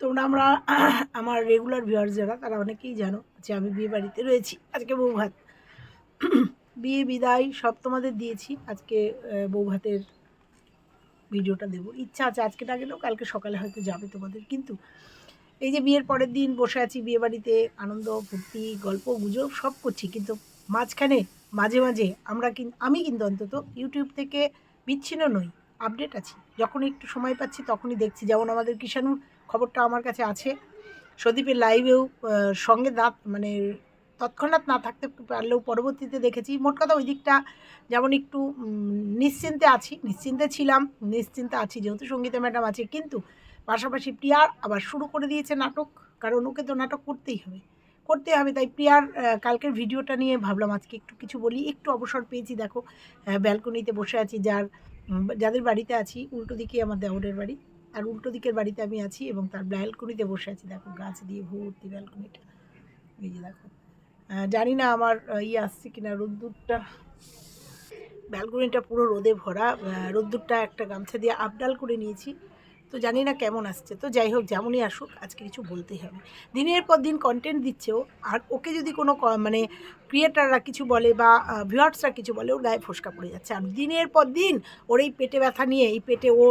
তোমরা আমরা আমার রেগুলার ভিউয়ার্স যারা, তারা অনেকেই জানো যে আমি বিয়ে বাড়িতে রয়েছি। আজকে বউ ভাত বিয়ে বিদায় সব তোমাদের দিয়েছি। আজকে বউ ভাতের ভিডিওটা দেবো। ইচ্ছা আছে আজকে না গেলেও কালকে সকালে হয়তো যাবে তোমাদের। কিন্তু এই যে বিয়ের পরের দিন বসে আছি বিয়ে বাড়িতে, আনন্দ, ফুর্তি, গল্প, গুজব সব করছি। কিন্তু মাঝখানে, মাঝে মাঝে আমরা কিন্তু আমি কিন্তু অন্তত ইউটিউব থেকে বিচ্ছিন্ন নই, আপডেট আছি। যখন একটু সময় পাচ্ছি তখনই দেখছি। যেমন আমাদের কিষাণুর খবরটা আমার কাছে আছে। সদীপের লাইভেও সঙ্গে দাঁত মানে তৎক্ষণাৎ না থাকতে পারলেও পরবর্তীতে দেখেছি। মোট কথা ওই দিকটা যেমন একটু নিশ্চিন্তে আছি, নিশ্চিন্তে ছিলাম, নিশ্চিন্তে আছি, যেহেতু সঙ্গীতা ম্যাডাম আছে, কিন্তু পাশাপাশি প্রিয়ার আবার শুরু করে দিয়েছে নাটক, কারণ ওকে তো নাটক করতেই হবে। করতে হবে, তাই প্রিয়ার কালকের ভিডিওটা নিয়ে ভাবলাম, আজকে একটু কিছু বলি। একটু অবসর পেয়েছি, দেখো ব্যালকনিতে বসে আছি, যার যাদের বাড়িতে আছি, উল্টো দিকে আমার দেওরের বাড়ি। আর উল্টো দিকের বাড়িতে আমি আছি এবং তার ব্যালকনিতে বসে আছি। দেখো, গাছ দিয়ে ভর্তি ব্যালকনিটা এই যে দেখো। জানি না আমার ইয়ে আসছে কিনা রোদ্দুরটা। ব্যালকনিটা পুরো রোদে ভরা। রোদ্দুরটা একটা গামছা দিয়ে আপডাল করে নিয়েছি। তো জানি না কেমন আসছে। তো যাই হোক, যেমনই আসুক, আজকে কিছু বলতেই হবে। দিনের পর দিন কন্টেন্ট দিচ্ছে ও। আর ওকে যদি কোনো মানে ক্রিয়েটাররা কিছু বলে বা ভিউয়ার্সরা কিছু বলে, ওর গায়ে ফোসকা পড়ে যাচ্ছে। আর দিনের পর দিন ওর এই পেটে ব্যথা নিয়ে, এই পেটে ও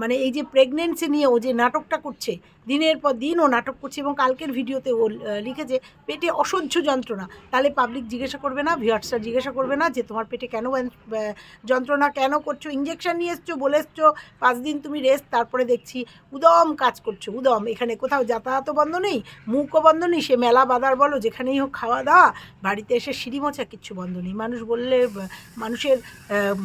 মানে এই যে প্রেগনেন্সি নিয়ে ও যে নাটকটা করছে, দিনের পর দিন ও নাটক করছে এবং কালকের ভিডিওতে ও লিখেছে, পেটে অসহ্য যন্ত্রণা। তাহলে পাবলিক জিজ্ঞাসা করবে না ভিউয়ার্সরা জিজ্ঞাসা করবে না যে, তোমার পেটে কেন যন্ত্রণা কেন করছ? ইঞ্জেকশন নিয়ে এসছো, বলে এসছো, পাঁচ দিন তুমি রেস্ট তারপরে দেখছি উদম কাজ করছ, উদম। এখানে কোথাও যাতায়াতও বন্ধ নেই, মুখও বন্ধ নেই, সে মেলা বাজার বলো, যেখানেই হোক খাওয়া দাওয়া বাড়িতে এসে সিঁড়ি মোছা কিচ্ছু বন্ধ নেই। মানুষ বললে, মানুষের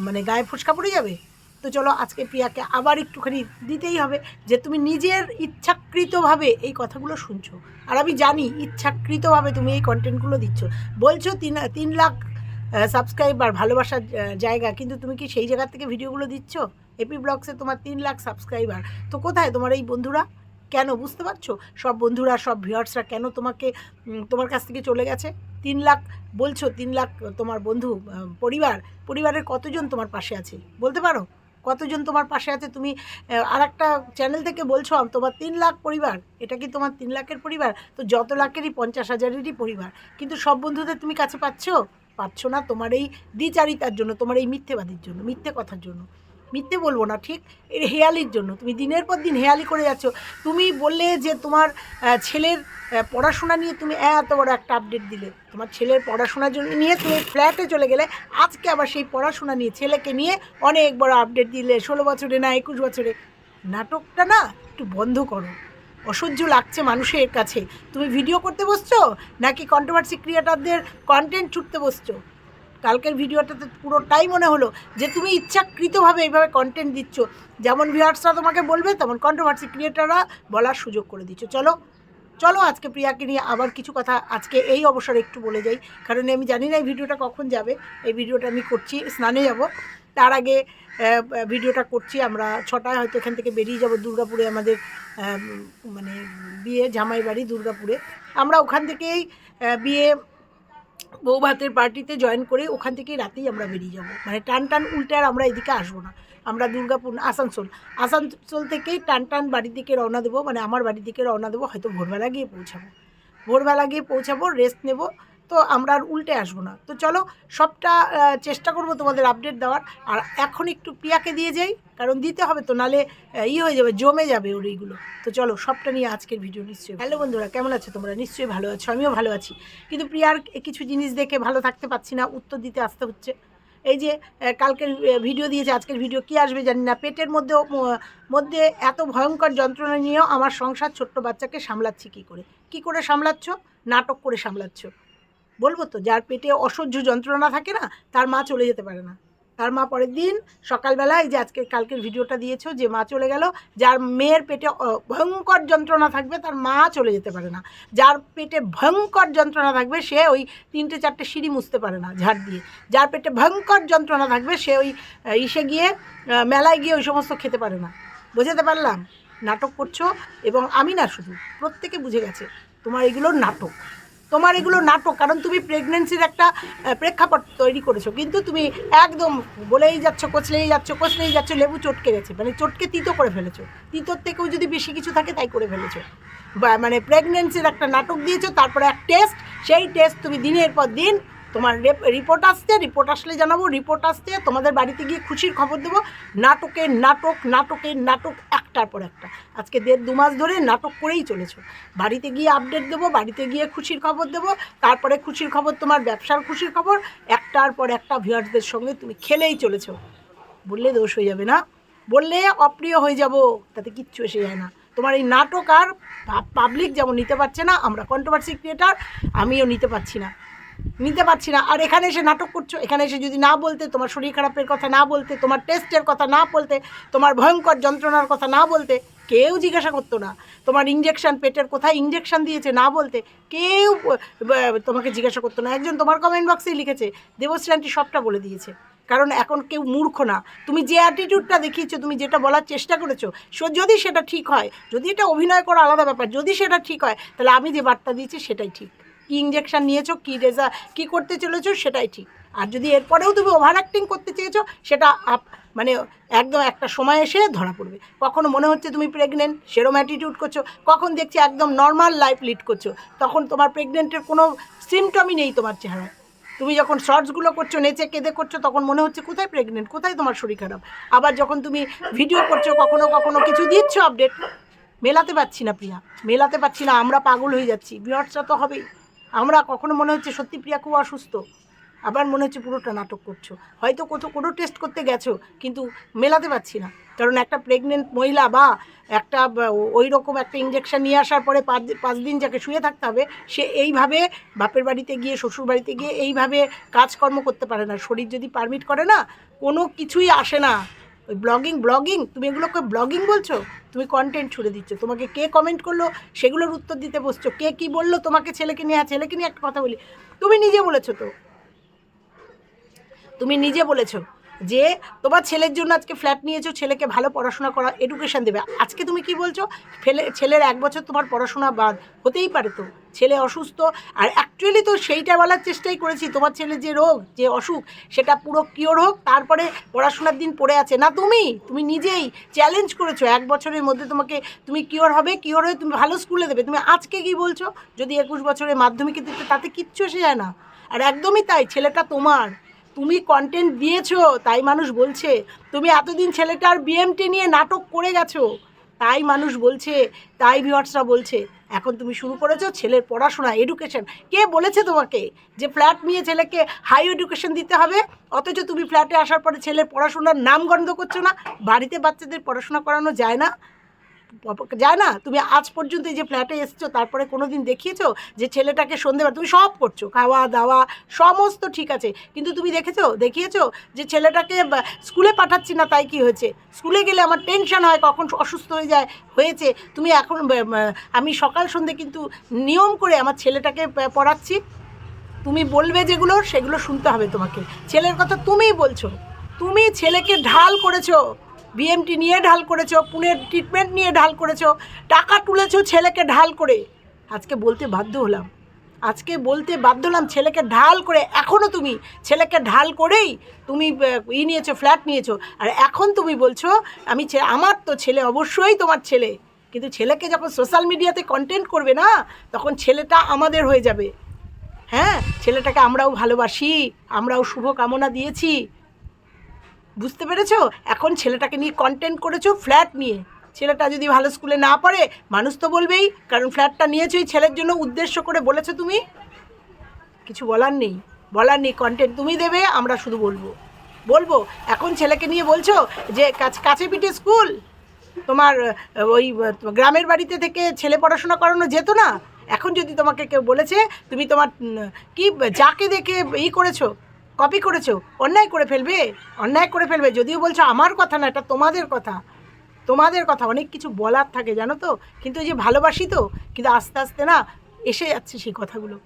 মানে গায়ে ফোসকা পড়ে যাবে। তো চলো, আজকে প্রিয়াকে আবার একটুখানি দিতেই হবে যে, তুমি নিজের ইচ্ছাকৃতভাবে এই কথাগুলো শুনছো। আর আমি জানি ইচ্ছাকৃতভাবে তুমি এই কন্টেন্টগুলো দিচ্ছ। বলছো তিন তিন লাখ সাবস্ক্রাইবার ভালোবাসার জায়গা, কিন্তু তুমি কি সেই জায়গা থেকে ভিডিওগুলো দিচ্ছ? এপি ব্লগসে তোমার তিন লাখ সাবস্ক্রাইবার তো কোথায় তোমার এই বন্ধুরা? কেন বুঝতে পারছ? সব বন্ধুরা, সব ভিউয়ার্সরা কেন তোমাকে তোমার কাছ থেকে চলে গেছে? তিন লাখ, বলছো তিন লাখ তোমার বন্ধু পরিবার, পরিবারের কতজন তোমার পাশে আছে? বলতে পারো? কতজন তোমার পাশে আছে? তুমি আর একটা চ্যানেল থেকে বলছো তোমার তিন লাখ পরিবার, এটা কি তোমার তিন লাখের পরিবার? তো যত লাখেরই পঞ্চাশ হাজারেরই পরিবার, কিন্তু সব বন্ধুদের তুমি কাছে পাচ্ছো? পাচ্ছ না তোমার এই দ্বিচারিতার জন্য, তোমার এই মিথ্যেবাদীর জন্য, মিথ্যে কথার জন্য। মিথ্যে বলব না, ঠিক? এর হেয়ালির জন্য। তুমি দিনের পর দিন হেয়ালি করে যাচ্ছ। তুমি বললে যে তোমার ছেলের পড়াশোনা নিয়ে তুমি এত বড় একটা আপডেট দিলে। তোমার ছেলের পড়াশোনার জন্য নিয়ে তুমি ফ্ল্যাটে চলে গেলে, আজকে আবার সেই পড়াশোনা নিয়ে, ছেলেকে নিয়ে অনেক বড় আপডেট দিলে, ষোলো বছরে না, একুশ বছরে। নাটকটা না, একটু বন্ধ করো। অসহ্য লাগছে মানুষের কাছে। তুমি ভিডিও করতে বসছো? নাকি কন্ট্রোভার্সি ক্রিয়েটারদের কন্টেন্ট ছুটতে বসছো? কালকের ভিডিওটাতে পুরোটাই মনে হলো যে তুমি ইচ্ছাকৃতভাবে এইভাবে কন্টেন্ট দিচ্ছ। যেমন ভিউয়ার্সরা তোমাকে বলবে, তেমন কন্ট্রোভার্সি ক্রিয়েটাররা বলার সুযোগ করে দিচ্ছ। চলো চলো আজকে প্রিয়াকে নিয়ে আবার কিছু কথা আজকে এই অবসরে একটু বলে যাই। কারণ আমি জানি না এই ভিডিওটা কখন যাবে। এই ভিডিওটা আমি করছি, স্নানে যাব। তার আগে ভিডিওটা করছি আমরা ছটায়, হয়তো এখান থেকে বেরিয়ে যাব দুর্গাপুরে আমাদের মানে বিয়ে জামাই বাড়ি দুর্গাপুরে। আমরা ওখান থেকেই বিয়ে বউ ভাতের পার্টিতে জয়েন করে ওখান থেকে রাতেই আমরা বেরিয়ে যাব। মানে টান টান উল্টে আর আমরা এদিকে আসব না। আমরা দুর্গাপুর, আসানসোল। আসানসোল থেকেই টান টান বাড়ির দিকে রওনা দেবো। মানে আমার বাড়ির দিকে রওনা দেবো। হয়তো ভোরবেলা গিয়ে পৌঁছাবো। ভোরবেলা গিয়ে পৌঁছাবো রেস্ট নেব। তো আমরা আর উল্টে আসব না। তো চলো, সবটা চেষ্টা করব তোমাদের আপডেট দেওয়ার। আর এখন একটু প্রিয়াকে দিয়ে যাই, কারণ দিতে হবে তো, নালে ই হয়ে যাবে, জমে যাবে ওর এইগুলো। তো চলো, সবটা নিয়ে আজকের ভিডিও নিশ্চয়ই হ্যালো বন্ধুরা, কেমন আছো তোমরা? নিশ্চয়ই ভালো আছো, আমিও ভালো আছি। কিন্তু প্রিয়ার কিছু জিনিস দেখে ভালো থাকতে পারছি না, উত্তর দিতে আসতে হচ্ছে। এই যে কালকের ভিডিও দিয়েছে, আজকের ভিডিও কি আসবে জানি না। পেটের মধ্যেও মধ্যে এত ভয়ঙ্কর যন্ত্রণা নিয়েও আমার সংসার ছোট্ট বাচ্চাকে সামলাচ্ছি কি করে? কি করে সামলাচ্ছ? নাটক করে সামলাচ্ছ। বলব তো, যার পেটে অসহ্য যন্ত্রণা থাকে না, তার মা চলে যেতে পারে না। তার মা পরের দিন সকালবেলা এই যে আজকে কালকের ভিডিওটা দিয়েছ, যে মা চলে গেল, যার মেয়ের পেটে ভয়ঙ্কর যন্ত্রণা থাকবে, তার মা চলে যেতে পারে না। যার পেটে ভয়ঙ্কর যন্ত্রণা থাকবে, সে ওই তিনটে চারটে সিঁড়ি মুছতে পারে না ঝাড় দিয়ে। যার পেটে ভয়ঙ্কর যন্ত্রণা থাকবে, সে ওই ইসে গিয়ে মেলায় গিয়ে ওই সমস্ত খেতে পারে না। বোঝাতে পারলাম? নাটক করছ, এবং আমি না শুধু, প্রত্যেকে বুঝে গেছে, তোমার এগুলো নাটক। তোমার এগুলো নাটক, কারণ তুমি প্রেগনেন্সির একটা প্রেক্ষাপট তৈরি করেছ। কিন্তু তুমি একদম বলেই যাচ্ছ, কোচলেই যাচ্ছ কোচলেই যাচ্ছ, লেবু চটকে গেছে। মানে চটকে তিতো করে ফেলেছো। তিতোর থেকেও যদি বেশি কিছু থাকে, তাই করে ফেলেছো। মানে প্রেগনেন্সির একটা নাটক দিয়েছ, তারপরে এক টেস্ট সেই টেস্ট তুমি দিনের পর দিন তোমার রিপোর্ট আসতে রিপোর্ট আসলে জানাব রিপোর্ট আসতে তোমাদের বাড়িতে গিয়ে খুশির খবর দেবো। নাটকের নাটক নাটকের নাটক, একটার পর একটা। আজকে দেড় দু মাস ধরে নাটক করেই চলেছো। বাড়িতে গিয়ে আপডেট দেবো, বাড়িতে গিয়ে খুশির খবর দেবো, তারপরে খুশির খবর, তোমার ব্যবসার খুশির খবর, একটার পর একটা ভিউয়ার্সদের সঙ্গে তুমি খেলেই চলেছো। বললে দোষ হয়ে যাবে না। বললে অপ্রিয় হয়ে যাব, তাতে কিচ্ছু এসে যায় না। তোমার এই নাটক আর পাবলিক যেমন নিতে পারছে না, আমরা কন্ট্রোভার্সি ক্রিয়েটার আমিও নিতে পারছি না। নিতে পারছি না। আর এখানে এসে নাটক করছ, এখানে এসে যদি না বলতে, তোমার শরীর খারাপের কথা না বলতে, তোমার টেস্টের কথা না বলতে, তোমার ভয়ঙ্কর যন্ত্রণার কথা না বলতে, কেউ জিজ্ঞাসা করতো না। তোমার ইঞ্জেকশন পেটের কোথায় ইঞ্জেকশন দিয়েছে না বলতে, কেউ তোমাকে জিজ্ঞাসা করতো না। একজন তোমার কমেন্ট বক্সেই লিখেছে, দেবশ্রী আন্টি সবটা বলে দিয়েছে। কারণ এখন কেউ মূর্খ না। তুমি যে অ্যাটিটিউডটা দেখিয়েছো, তুমি যেটা বলার চেষ্টা করেছ, সো- যদি সেটা ঠিক হয়, যদি এটা অভিনয় করা আলাদা ব্যাপার, যদি সেটা ঠিক হয়, তাহলে আমি যে বার্তা দিয়েছি সেটাই ঠিক। কী ইঞ্জেকশন নিয়েছো, কী রেজা কী করতে চলেছো সেটাই ঠিক। আর যদি এরপরেও তুমি ওভার অ্যাক্টিং করতে চেয়েছো, সেটা আপ- মানে একদম একটা সময় এসে ধরা পড়বে। কখনো মনে হচ্ছে তুমি প্রেগনেন্ট সেরম অ্যাটিটিউড করছ, কখন দেখছি একদম নর্মাল লাইফ লিড করছ, তখন তোমার প্রেগনেন্টের কোনো সিমটমই নেই তোমার চেহারায়। তুমি যখন শর্টসগুলো করছ, নেচে কেঁদে করছ, তখন মনে হচ্ছে কোথায় প্রেগনেন্ট কোথায় তোমার শরীর খারাপ? আবার যখন তুমি ভিডিও করছ, কখনো কখনো কিছু দিচ্ছ আপডেট মেলাতে পারছি না প্রিয়া, মেলাতে পারছি না, আমরা পাগল হয়ে যাচ্ছি বিরাটটা তো হবেই। আমরা কখনো মনে হচ্ছে সত্যি প্রিয়া খুব অসুস্থ। আবার মনে হচ্ছে পুরোটা নাটক করছ। হয়তো কোথাও কোনো টেস্ট করতে গেছো, কিন্তু মেলাতে পারছি না। কারণ একটা প্রেগনেন্ট মহিলা বা একটা ওই রকম একটা ইঞ্জেকশন নিয়ে আসার পরে পাঁচ দিন যাকে শুয়ে থাকতে হবে, সে এইভাবে বাপের বাড়িতে গিয়ে, শ্বশুর বাড়িতে গিয়ে এইভাবে কাজকর্ম করতে পারে না। শরীর যদি পারমিট করে না, কোনো কিছুই আসে না। ওই ব্লগিং ব্লগিং তুমি এগুলোকে ব্লগিং বলছো? তুমি কন্টেন্ট ছুড়ে দিচ্ছ। তোমাকে কে কমেন্ট করল? সেগুলোর উত্তর দিতে বসছো। কে কি বলল? তোমাকে ছেলেকে নিয়ে আর ছেলেকে নিয়ে একটা কথা বলি। তুমি নিজে বলেছ তো। তুমি নিজে বলেছ। যে তোমার ছেলের জন্য আজকে ফ্ল্যাট নিয়েছো, ছেলেকে ভালো পড়াশোনা করা এডুকেশন দেবে। আজকে তুমি কি বলছো? ফেলে, ছেলের এক বছর তোমার পড়াশোনা বাদ, হতেই পারে তো। ছেলে অসুস্থ, আর অ্যাকচুয়ালি তো সেইটা বলার চেষ্টাই করেছি। তোমার ছেলের যে রোগ, যে অসুখ, সেটা পুরো কিওর হোক, তারপরে পড়াশোনার দিন পড়ে আছে। না, তুমি তুমি নিজেই চ্যালেঞ্জ করেছ। এক বছরের মধ্যে তোমাকে, তুমি কিওর হবে কিওর হয়ে তুমি ভালো স্কুলে দেবে। তুমি আজকে কি বলছো? যদি একুশ বছরের মাধ্যমিকে দিতে, তাতে কিচ্ছু এসে যায় না। আর একদমই তাই, ছেলেটা তোমার। তুমি কন্টেন্ট দিয়েছ, তাই মানুষ বলছে। তুমি এতদিন ছেলেটার বিএমটি নিয়ে নাটক করে গেছো, তাই মানুষ বলছে, তাই ভিওয়ার্সরা বলছে। এখন তুমি শুরু করেছ ছেলের পড়াশোনা এডুকেশন কে বলেছে তোমাকে যে ফ্ল্যাট নিয়ে ছেলেকে হাই এডুকেশন দিতে হবে? অথচ তুমি ফ্ল্যাটে আসার পরে ছেলের পড়াশোনার নাম গন্ধ করছ না? বাড়িতে বাচ্চাদের পড়াশোনা করানো যায় না? যায় না? তুমি আজ পর্যন্ত এই যে ফ্ল্যাটে এসছো, তারপরে কোনো দিন দেখিয়েছো যে ছেলেটাকে সন্ধেবেলা তুমি সব করছ, খাওয়া দাওয়া, সমস্ত ঠিক আছে। কিন্তু তুমি দেখেছ, দেখিয়েছো যে ছেলেটাকে স্কুলে পাঠাচ্ছি না, তাই কি হয়েছে? স্কুলে গেলে আমার টেনশন হয়, কখন অসুস্থ হয়ে যায়, হয়েছে। তুমি এখন আমি সকাল সন্ধে কিন্তু নিয়ম করে আমার ছেলেটাকে পড়াচ্ছি। তুমি বলবে যেগুলো, সেগুলো শুনতে হবে তোমাকে। ছেলের কথা তুমিই বলছো। তুমি ছেলেকে ঢাল করেছ। বিএমটি নিয়ে ঢাল করেছ, পুনের ট্রিটমেন্ট নিয়ে ঢাল করেছ, টাকা তুলেছো ছেলেকে ঢাল করে। আজকে বলতে বাধ্য হলাম। আজকে বলতে বাধ্য হলাম ছেলেকে ঢাল করে এখনও তুমি ছেলেকে ঢাল করেই তুমি ই নিয়েছো ফ্ল্যাট নিয়েছো। আর এখন তুমি বলছো, আমি আমার তো ছেলে অবশ্যই তোমার ছেলে। কিন্তু ছেলেকে যখন সোশ্যাল মিডিয়াতে কন্টেন্ট করবে না, তখন ছেলেটা আমাদের হয়ে যাবে। হ্যাঁ? ছেলেটাকে আমরাও ভালোবাসি, আমরাও শুভ কামনা দিয়েছি। বুঝতে পেরেছ? এখন ছেলেটাকে নিয়ে কন্টেন্ট করেছ ফ্ল্যাট নিয়ে। ছেলেটা যদি ভালো স্কুলে না পড়ে, মানুষ তো বলবেই, কারণ ফ্ল্যাটটা নিয়েছোই ছেলের জন্য উদ্দেশ্য করে বলেছ তুমি। কিছু বলার নেই বলার নেই কন্টেন্ট তুমি দেবে, আমরা শুধু বলব। বলব, এখন ছেলেকে নিয়ে বলছো যে, কাছ- পিঠে স্কুল তোমার ওই গ্রামের বাড়িতে থেকে ছেলে পড়াশোনা করানো যেত না? এখন যদি তোমাকে কেউ বলেছে, তুমি তোমার কি, যাকে দেখে ই করেছ কপি করেছ? অন্যায় করে ফেলবে? অন্যায় করে ফেলবে? যদিও বলছো আমার কথা না, এটা তোমাদের কথা। তোমাদের কথা, অনেক কিছু বলার থাকে, জানো তো? কিন্তু যে ভালোবাসি তো, কিন্তু আস্তে আস্তে না এসে যাচ্ছে সেই কথাগুলো।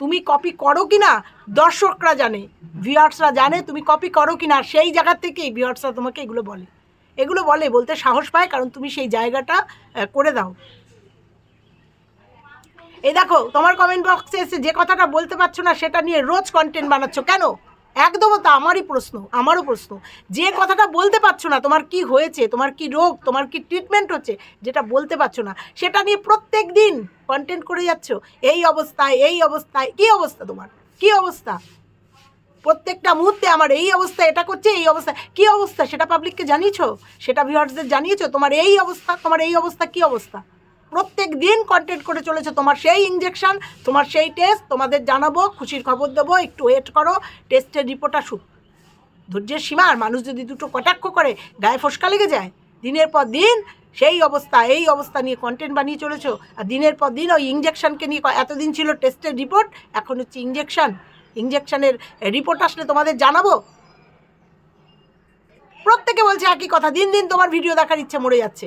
তুমি কপি করো কি না দর্শকরা জানে ভিউয়ার্সরা জানে তুমি কপি করো কি না সেই জায়গা থেকেই ভিউয়ার্সরা তোমাকে এগুলো বলে। এগুলো বলে বলতে সাহস পায়, কারণ তুমি সেই জায়গাটা করে দাও। এই দেখো, তোমার কমেন্ট বক্সে এসে যে কথাটা বলতে পারছ না, সেটা নিয়ে রোজ কন্টেন্ট বানাচ্ছ। কেন? একদমও তা, আমারই প্রশ্ন, আমারও প্রশ্ন। যে কথাটা বলতে পারছ না, তোমার কি হয়েছে, তোমার কি রোগ, তোমার কি ট্রিটমেন্ট হচ্ছে, যেটা বলতে পারছ না, সেটা নিয়ে প্রত্যেক দিন কন্টেন্ট করে যাচ্ছ, এই অবস্থায় এই অবস্থায়, কি অবস্থা তোমার? কি অবস্থা? প্রত্যেকটা মুহূর্তে আমার এই অবস্থা, এটা করছে, এই অবস্থা, কি অবস্থা? সেটা পাবলিককে জানিয়েছো? সেটা ভিউয়ার্সদের জানিয়েছো? তোমার এই অবস্থা, তোমার এই অবস্থা, কি অবস্থা? প্রত্যেক দিন কন্টেন্ট করে চলেছো। তোমার সেই ইঞ্জেকশন তোমার সেই টেস্ট তোমাদের জানাব, খুশির খবর দেবো, একটু ওয়েট করো টেস্টের রিপোর্ট আসুক। ধৈর্যের সীমা, আর মানুষ যদি দুটো কটাক্ষ করে, গায়ে ফসকা লেগে যায়, দিনের পর দিন সেই অবস্থা, এই অবস্থা নিয়ে কন্টেন্ট বানিয়ে চলেছো, আর দিনের পর দিন ওই ইঞ্জেকশনকে নিয়ে এতদিন ছিল টেস্টের রিপোর্ট এখন হচ্ছে ইঞ্জেকশন ইঞ্জেকশনের রিপোর্ট আসলে তোমাদের জানাব। প্রত্যেকে বলছে একই কথা, দিন দিন তোমার ভিডিও দেখার ইচ্ছে মরে যাচ্ছে।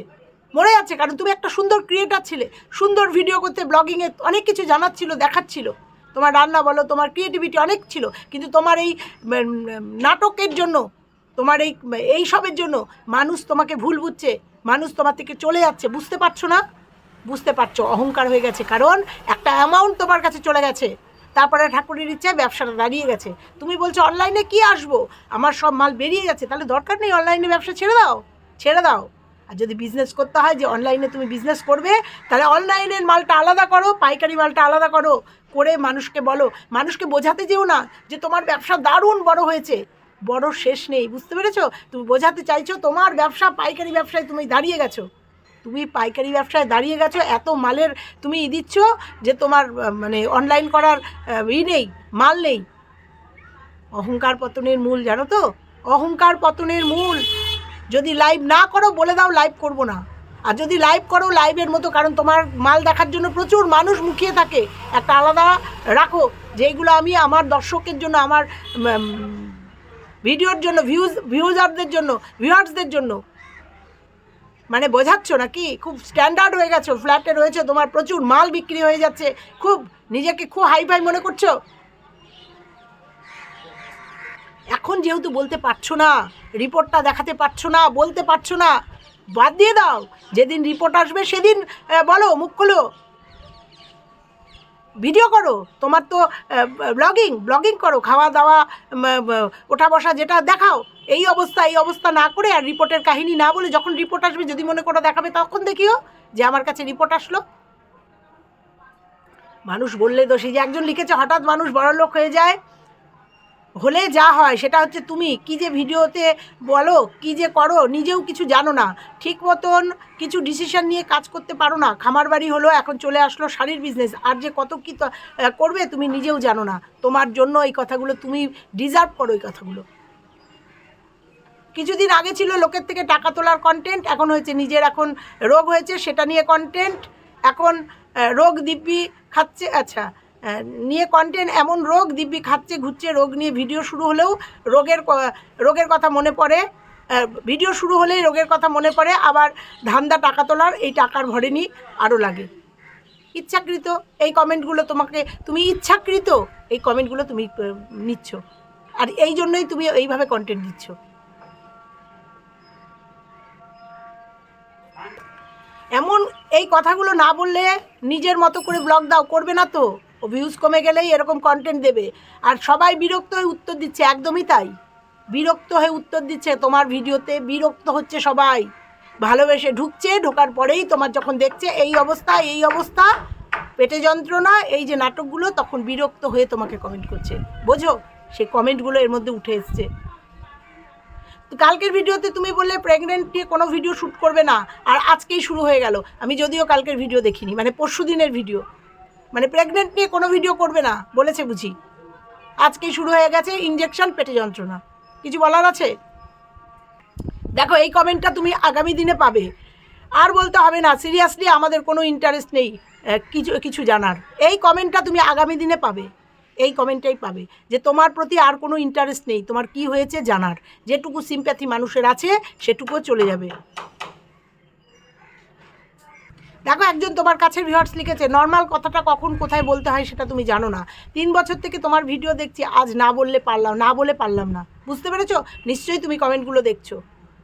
মরে যাচ্ছে, কারণ তুমি একটা সুন্দর ক্রিয়েটার ছিলে। সুন্দর ভিডিও করতে ব্লগিংয়ে অনেক কিছু জানাচ্ছিল, দেখাচ্ছিল। তোমার রান্না বলো, তোমার ক্রিয়েটিভিটি অনেক ছিল, কিন্তু তোমার এই নাটকের জন্য, তোমার এই এই সবের জন্য মানুষ তোমাকে ভুল বুঝছে, মানুষ তোমার থেকে চলে যাচ্ছে। বুঝতে পারছ না? বুঝতে পারছ, অহংকার হয়ে গেছে, কারণ একটা অ্যামাউন্ট তোমার কাছে চলে গেছে। তারপরে ঠাকুরের ইচ্ছায় ব্যবসাটা দাঁড়িয়ে গেছে। তুমি বলছো অনলাইনে কি আসব? আমার সব মাল বেরিয়ে গেছে, তাহলে দরকার নেই অনলাইনে ব্যবসা ছেড়ে দাও ছেড়ে দাও। আর যদি বিজনেস করতে হয় যে অনলাইনে তুমি বিজনেস করবে, তাহলে অনলাইনের মালটা আলাদা করো, পাইকারি মালটা আলাদা করো, করে মানুষকে বলো। মানুষকে বোঝাতে যেও না যে তোমার ব্যবসা দারুণ বড় হয়েছে। বড় শেষ নেই, বুঝতে পেরেছ? তুমি বোঝাতে চাইছো তোমার ব্যবসা পাইকারি ব্যবসায় তুমি দাঁড়িয়ে গেছো। তুমি পাইকারি ব্যবসায় দাঁড়িয়ে গেছো, এত মালের তুমি ই দিচ্ছ যে তোমার মানে অনলাইন করার ই নেই, মাল নেই। অহংকার পতনের মূল, জানো তো? অহংকার পতনের মূল। যদি লাইভ না করো, বলে দাও লাইভ করব না। আর যদি লাইভ করো লাইভের মতো, কারণ তোমার মাল দেখার জন্য প্রচুর মানুষ মুখিয়ে থাকে। একটা আলাদা রাখো যেগুলো আমি আমার দর্শকের জন্য, আমার ভিডিওর জন্য ভিউজ ভিউজারদের জন্য ভিউয়ার্সদের জন্য। মানে বোঝাচ্ছ নাকি? খুব স্ট্যান্ডার্ড হয়ে গেছো ফ্ল্যাটে রয়েছে, তোমার প্রচুর মাল বিক্রি হয়ে যাচ্ছে। খুব, নিজেকে খুব হাই ফাই মনে করছ? এখন যেহেতু বলতে পারছ না রিপোর্টটা দেখাতে পারছ না, বলতে পারছ না, বাদ দিয়ে দাও। যেদিন রিপোর্ট আসবে সেদিন বলো, মুখ খোলো। ভিডিও করো। তোমার তো ব্লগিং ব্লগিং করো। খাওয়া দাওয়া ওঠা বসা যেটা দেখাও, এই অবস্থা এই অবস্থা না করে আর রিপোর্টের কাহিনী না বলে যখন রিপোর্ট আসবে, যদি মনে করো দেখাবে, তখন দেখিও যে আমার কাছে রিপোর্ট আসলো। মানুষ বললে দোষী। যে একজন লিখেছে, হঠাৎ মানুষ বড়লোক হয়ে যায় হলে যা হয়, সেটা হচ্ছে তুমি। কি যে ভিডিওতে বলো, কি যে করো, নিজেও কিছু জানো না। ঠিক মতন কিছু ডিসিশন নিয়ে কাজ করতে পারো না। খামার বাড়ি হলো, এখন চলে আসলো শাড়ির বিজনেস আর যে কত কী করবে তুমি নিজেও জানো না। তোমার জন্য এই কথাগুলো তুমি ডিজার্ভ করো এই কথাগুলো। কিছুদিন আগে ছিল লোকের থেকে টাকা তোলার কন্টেন্ট এখন হয়েছে নিজের এখন রোগ হয়েছে, সেটা নিয়ে কন্টেন্ট এখন রোগ দিব্যি খাচ্ছে আচ্ছা। নিয়ে কন্টেন্ট এমন রোগ, দিব্যি খাচ্ছে, ঘুরছে, রোগ নিয়ে ভিডিও শুরু হলেও রোগের রোগের কথা মনে পড়ে। ভিডিও শুরু হলেই রোগের কথা মনে পড়ে, আবার ধান্দা টাকা তোলার, এই টাকার ভরে নি, আরও লাগে। ইচ্ছাকৃত, এই কমেন্টগুলো তোমাকে, তুমি ইচ্ছাকৃত, এই কমেন্টগুলো তুমি নিচ্ছ। আর এই জন্যই তুমি এইভাবে কন্টেন্ট দিচ্ছ। এমন এই কথাগুলো না বললে নিজের মতো করে ব্লগ দাও, করবে না তো? ভিউজ কমে গেলেই এরকম কন্টেন্ট দেবে। আর সবাই বিরক্ত হয়ে উত্তর দিচ্ছে, একদমই তাই। বিরক্ত হয়ে উত্তর দিচ্ছে তোমার ভিডিওতে, বিরক্ত হচ্ছে সবাই। ভালোবেসে ঢুকছে, ঢোকার পরেই তোমার যখন দেখছে, এই অবস্থা এই অবস্থা, পেটে যন্ত্রণা, এই যে নাটকগুলো, তখন বিরক্ত হয়ে তোমাকে কমেন্ট করছে। বোঝো? সেই কমেন্টগুলো এর মধ্যে উঠে এসছে। কালকের ভিডিওতে তুমি বললে প্রেগনেন্ট নিয়ে কোনো ভিডিও শ্যুট করবে না। আর আজকেই শুরু হয়ে গেল। আমি যদিও কালকের ভিডিও দেখিনি মানে পরশু দিনের ভিডিও মানে প্রেগনেন্ট নিয়ে কোনো ভিডিও করবে না, বলেছে বুঝি। আজকেই শুরু হয়ে গেছে ইঞ্জেকশন পেটে যন্ত্রণা। কিছু বলার আছে? দেখো, এই কমেন্টটা তুমি আগামী দিনে পাবে। আর বলতে হবে না সিরিয়াসলি আমাদের কোনো ইন্টারেস্ট নেই কিছু কিছু জানার। এই কমেন্টটা তুমি আগামী দিনে পাবে। এই কমেন্টটাই পাবে যে তোমার প্রতি আর কোনো ইন্টারেস্ট নেই, তোমার কি হয়েছে জানার। যেটুকু সিম্প্যাথি মানুষের আছে, সেটুকুও চলে যাবে। দেখো, একজন তোমার কাছে ভিউয়ার্স লিখেছে নর্মাল কথাটা কখন কোথায় বলতে হয় সেটা তুমি জানো না। তিন বছর থেকে তোমার ভিডিও দেখছি, আজ না বললে পারলাম, না বলে পারলাম না। বুঝতে পেরেছ? নিশ্চয়ই তুমি কমেন্টগুলো দেখছ।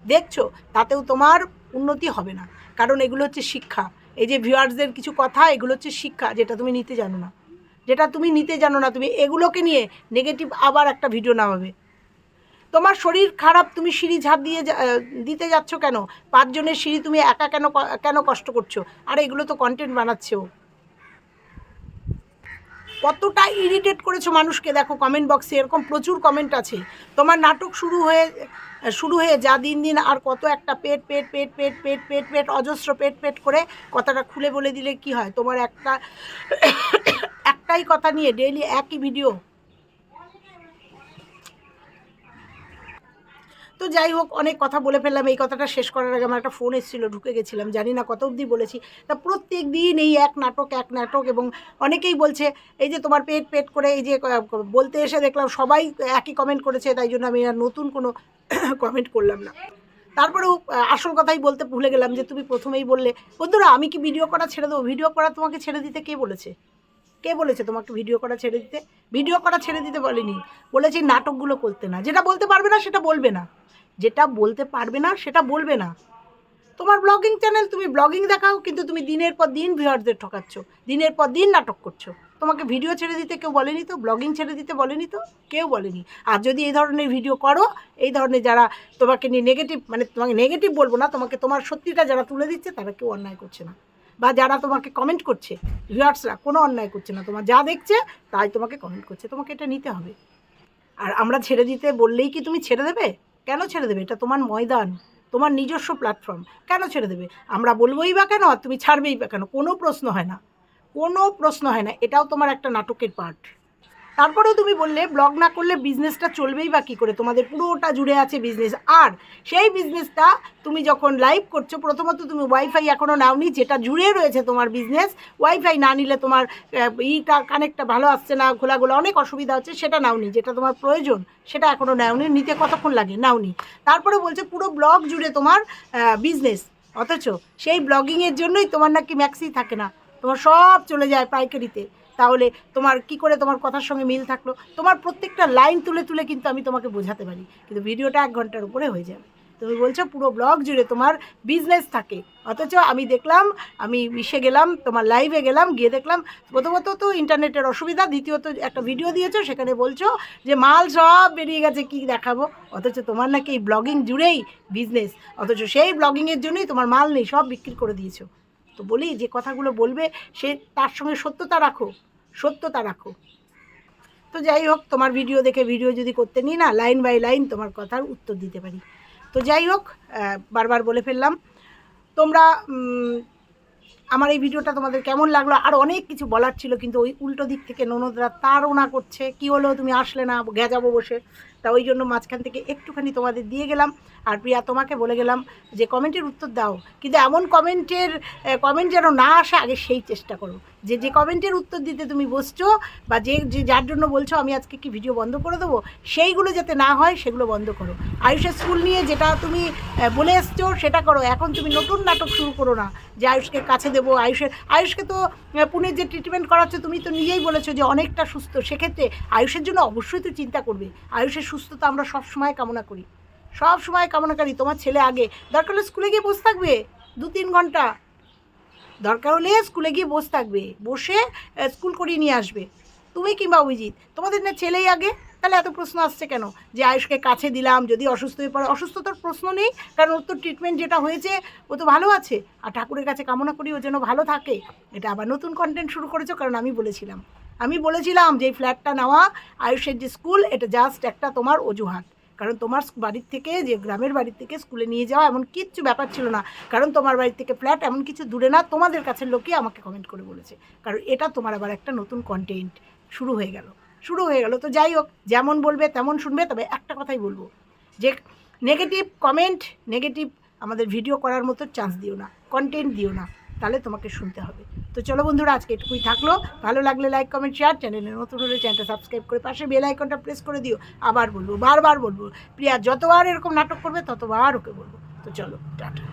দেখছ? তাতেও তোমার উন্নতি হবে না। কারণ এগুলো হচ্ছে শিক্ষা। এই যে ভিউয়ার্সদের কিছু কথা, এগুলো হচ্ছে শিক্ষা, যেটা তুমি নিতে জানো না। যেটা তুমি নিতে জানো না, তুমি এগুলোকে নিয়ে নেগেটিভ আবার একটা ভিডিও নামাবে। তোমার শরীর খারাপ, তুমি সিঁড়ি ঝাঁপ দিয়ে দিতে যাচ্ছ কেন? পাঁচজনের সিঁড়ি তুমি একা কেন কেন কষ্ট করছ? আর, এগুলো তো কন্টেন্ট বানাচ্ছেও। কতটা ইরিটেট করেছ মানুষকে? দেখো কমেন্ট বক্সে এরকম প্রচুর কমেন্ট আছে। তোমার নাটক শুরু হয়ে শুরু হয়ে যা দিন দিন আর কত একটা পেট পেট পেট পেট পেট পেট পেট, অজস্র পেট পেট করে কথাটা খুলে বলে দিলে কি হয়? তোমার একটা, একটাই কথা নিয়ে ডেইলি একই ভিডিও তো যাই হোক, অনেক কথা বলে ফেললাম। এই কথাটা শেষ করার আগে আমার একটা ফোন এসেছিল, ঢুকে গেছিলাম, জানি না কত অবধি বলেছি। তা প্রত্যেক দিন এই এক নাটক এক নাটক এবং অনেকেই বলছে, এই যে তোমার পেট পেট করে এই যে বলতে এসে দেখলাম সবাই একই কমেন্ট করেছে, তাই জন্য আমি আর নতুন কোনো কমেন্ট করলাম না। তারপরেও আসল কথাই বলতে ভুলে গেলাম যে তুমি প্রথমেই বললে, বন্ধুরা, আমি কি ভিডিও করা ছেড়ে দেবো? ভিডিও করা তোমাকে ছেড়ে দিতে কে বলেছে? কে বলেছে তোমাকে ভিডিও করা ছেড়ে দিতে? ভিডিও করা ছেড়ে দিতে বলেনি। বলেছে নাটকগুলো করতে না। যেটা বলতে পারবে না, সেটা বলবে না। যেটা বলতে পারবে না, সেটা বলবে না। তোমার ব্লগিং চ্যানেল তুমি ব্লগিং দেখাও, কিন্তু তুমি দিনের পর দিন ভিউয়ারদের ঠকাচ্ছ। দিনের পর দিন নাটক করছ। তোমাকে ভিডিও ছেড়ে দিতে কেউ বলেনি তো? ব্লগিং ছেড়ে দিতে বলেনি তো? কেউ বলেনি। আর যদি এই ধরনের ভিডিও করো, এই ধরনের যারা তোমাকে নিয়ে নেগেটিভ মানে তোমাকে নেগেটিভ বলব না, তোমাকে তোমার সত্যিটা যারা তুলে দিচ্ছে, তারা কেউ অন্যায় করছে না। বা যারা তোমাকে কমেন্ট করছে ভিউয়ার্সরা কোনো অন্যায় করছে না। তোমার যা দেখছে, তাই তোমাকে কমেন্ট করছে। তোমাকে এটা নিতে হবে। আর আমরা ছেড়ে দিতে বললেই কি তুমি ছেড়ে দেবে? কেন ছেড়ে দেবে? এটা তোমার ময়দান, তোমার নিজস্ব প্ল্যাটফর্ম কেন ছেড়ে দেবে? আমরা বলবোই বা কেন, আর তুমি ছাড়বেই বা কেন? কোনো প্রশ্ন হয় না। কোনো প্রশ্ন হয় না। এটাও তোমার একটা নাটকের পার্ট তারপরেও তুমি বললে ব্লগ না করলে বিজনেসটা চলবেই বা কী করে? তোমাদের পুরোটা জুড়ে আছে বিজনেস আর সেই বিজনেসটা তুমি যখন লাইভ করছ, প্রথমত তুমি ওয়াইফাই এখনও নাওনি, যেটা জুড়ে রয়েছে তোমার বিজনেস ওয়াইফাই না নিলে তোমার ইটা কানেক্টটা ভালো আসছে না খোলাগুলো অনেক অসুবিধা হচ্ছে, সেটা নাওনি, যেটা তোমার প্রয়োজন, সেটা এখনও নাওনি, নিতে কতক্ষণ লাগে? নাওনি। তারপরে বলছে পুরো ব্লগ জুড়ে তোমার বিজনেস অথচ সেই ব্লগিংয়ের জন্যই তোমার নাকি ম্যাক্সি থাকে না। তোমার সব চলে যায় পাইকারিতে। তাহলে তোমার কি করে তোমার কথার সঙ্গে মিল থাকল? তোমার প্রত্যেকটা লাইন তুলে তুলে কিন্তু আমি তোমাকে বোঝাতে পারি। কিন্তু ভিডিওটা এক ঘণ্টার উপরে হয়ে যাবে। তুমি বলছো পুরো ব্লগ জুড়ে তোমার বিজনেস থাকে। অথচ আমি দেখলাম, আমি মিশে গেলাম, তোমার লাইভে গেলাম, গিয়ে দেখলাম, প্রথমত তো ইন্টারনেটের অসুবিধা, দ্বিতীয়ত একটা ভিডিও দিয়েছ, সেখানে বলছো যে মাল সব বেরিয়ে গেছে, কি দেখাবো? অথচ তোমার নাকি এই ব্লগিং জুড়েই বিজনেস অথচ সেই ব্লগিংয়ের জন্যই তোমার মাল নেই, সব বিক্রি করে দিয়েছ। তো বলি যে কথাগুলো বলবে, সে তার সঙ্গে সত্যতা রাখো সত্যতা রাখো। তো যাই হোক, তোমার ভিডিও দেখে ভিডিও যদি করতে নিই না লাইন বাই লাইন তোমার কথার উত্তর দিতে পারি। তো যাই হোক বারবার বলে ফেললাম। তোমরা আমার এই ভিডিওটা তোমাদের কেমন লাগল? আর অনেক কিছু বলার ছিল, কিন্তু ওই উল্টো দিক থেকে ননদরা তাড়না করছে। কি হলো? তুমি আসলে না, গেজাবো বসে। তা ওই জন্য মাঝখান থেকে একটুখানি তোমাদের দিয়ে গেলাম। আর প্রিয়া, তোমাকে বলে গেলাম যে কমেন্টের উত্তর দাও। কিন্তু এমন কমেন্টের কমেন্ট যেন না আসে, আগে সেই চেষ্টা করো। যে যে কমেন্টের উত্তর দিতে তুমি বসছো বা যে যে, যার জন্য বলছো আমি আজকে কি ভিডিও বন্ধ করে দেবো, সেইগুলো যাতে না হয়, সেগুলো বন্ধ করো। আয়ুষের স্কুল নিয়ে যেটা তুমি বলে এসছো, সেটা করো। এখন তুমি নতুন নাটক শুরু করো না। যে আয়ুষকে কাছে দেবো, আয়ুষের, আয়ুষকে তো পুনের যে ট্রিটমেন্ট করাচ্ছে, তুমি তো নিজেই বলেছ যে অনেকটা সুস্থ। সেক্ষেত্রে আয়ুষের জন্য অবশ্যই তো চিন্তা করবে। আয়ুষের সুস্থতা আমরা সব সময় কামনা করি। সব সময় কামনা করি, তোমার ছেলে আগে। দরকার হলে স্কুলে গিয়ে বসে থাকবে দু তিন ঘণ্টা। দরকার হলে স্কুলে গিয়ে বসে থাকবে, বসে স্কুল করিয়ে নিয়ে আসবে। তুমি কিংবা অভিজিৎ, তোমাদের না ছেলেই আগে? তাহলে এত প্রশ্ন আসছে কেন? যে আয়ুষকে কাছে দিলাম, যদি অসুস্থ হয়ে পড়ে, অসুস্থতার প্রশ্ন নেই, কারণ ওর তো ট্রিটমেন্ট যেটা হয়েছে, ও তো ভালো আছে। আর ঠাকুরের কাছে কামনা করি ও যেন ভালো থাকে। এটা আবার নতুন কন্টেন্ট শুরু করেছ, কারণ আমি বলেছিলাম। আমি বলেছিলাম যে ফ্ল্যাটটা নেওয়া আয়ুষের যে স্কুল, এটা জাস্ট একটা তোমার অজুহাত। কারণ তোমার বাড়ির থেকে যে গ্রামের বাড়ির থেকে স্কুলে নিয়ে যাওয়া এমন কিচ্ছু ব্যাপার ছিল না। কারণ তোমার বাড়ির থেকে ফ্ল্যাট এমন কিছু দূরে না, তোমাদের কাছের লোকই আমাকে কমেন্ট করে বলেছে। কারণ এটা তোমার আবার একটা নতুন কন্টেন্ট শুরু হয়ে গেল। শুরু হয়ে গেল। তো যাই হোক, যেমন বলবে তেমন শুনবে, তবে একটা কথাই বলব। যে নেগেটিভ কমেন্ট নেগেটিভ আমাদের ভিডিও করার মতো চান্স দিও না কন্টেন্ট দিও না। তাহলে তোমাকে শুনতে হবে। তো চলো বন্ধুরা, আজকে এটুকুই থাকল। ভালো লাগলে লাইক কমেন্ট শেয়ার চ্যানেলে নতুন হলে চ্যানেলটা সাবস্ক্রাইব করে পাশে বেল আইকনটা প্রেস করে দিও। আবার বলব, বারবার বলব, প্রিয়া যতবার এরকম নাটক করবে ততবার ওকে বলব। তো চলো, টাটা।